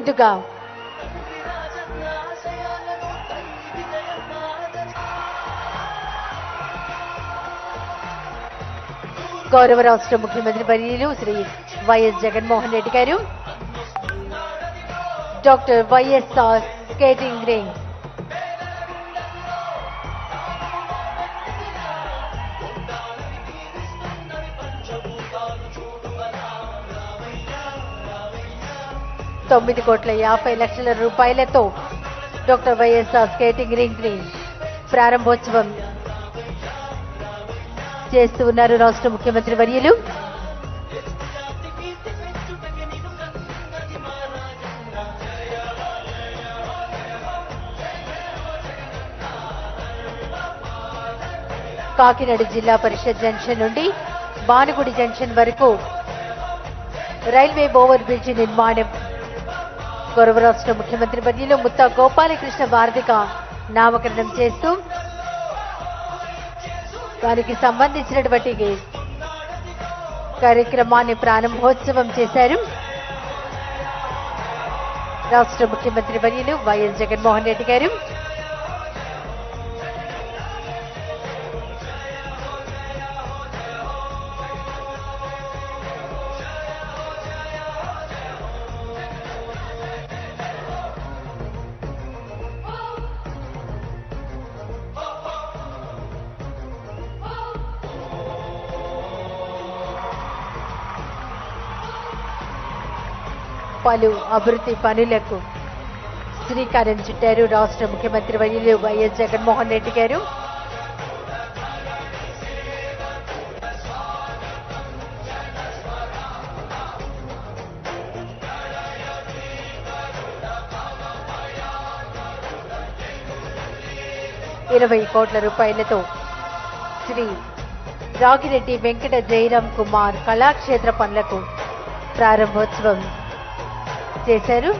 ముందుగా గౌరవ రాష్ట్ర ముఖ్యమంత్రి వర్యులు శ్రీ వైఎస్ జగన్మోహన్ రెడ్డి గారు డాక్టర్ వైఎస్ఆర్ స్కేటింగ్ రింగ్ తొమ్మిది కోట్ల యాభై లక్షల రూపాయలతో డాక్టర్ వైఎస్ఆర్ స్కేటింగ్ రింగ్ని ప్రారంభోత్సవం చేస్తూ ఉన్నారు రాష్ట్ర ముఖ్యమంత్రి వర్యులు. కాకినాడ జిల్లా పరిషత్ జంక్షన్ నుండి బానుగుడి జంక్షన్ వరకు రైల్వే ఓవర్ బ్రిడ్జి నిర్మాణం గౌరవ రాష్ట్ర ముఖ్యమంత్రి వర్యులు ముత్త గోపాలకృష్ణ భారతిక నామకరణం చేస్తూ దానికి సంబంధించినటువంటి కార్యక్రమాన్ని ప్రారంభోత్సవం చేశారు. రాష్ట్ర ముఖ్యమంత్రి వర్యులు వైఎస్ జగన్మోహన్ రెడ్డి గారు. పలు అభివృద్ధి పనులకు శ్రీకారం చుట్టారు రాష్ట్ర ముఖ్యమంత్రి వర్యులు వైఎస్ జగన్మోహన్ రెడ్డి గారు. ఇరవై కోట్ల రూపాయలతో శ్రీ రాగిరెడ్డి వెంకట జయరాం కుమార్ కళాక్షేత్ర పనులకు ప్రారంభోత్సవం. చేశారు.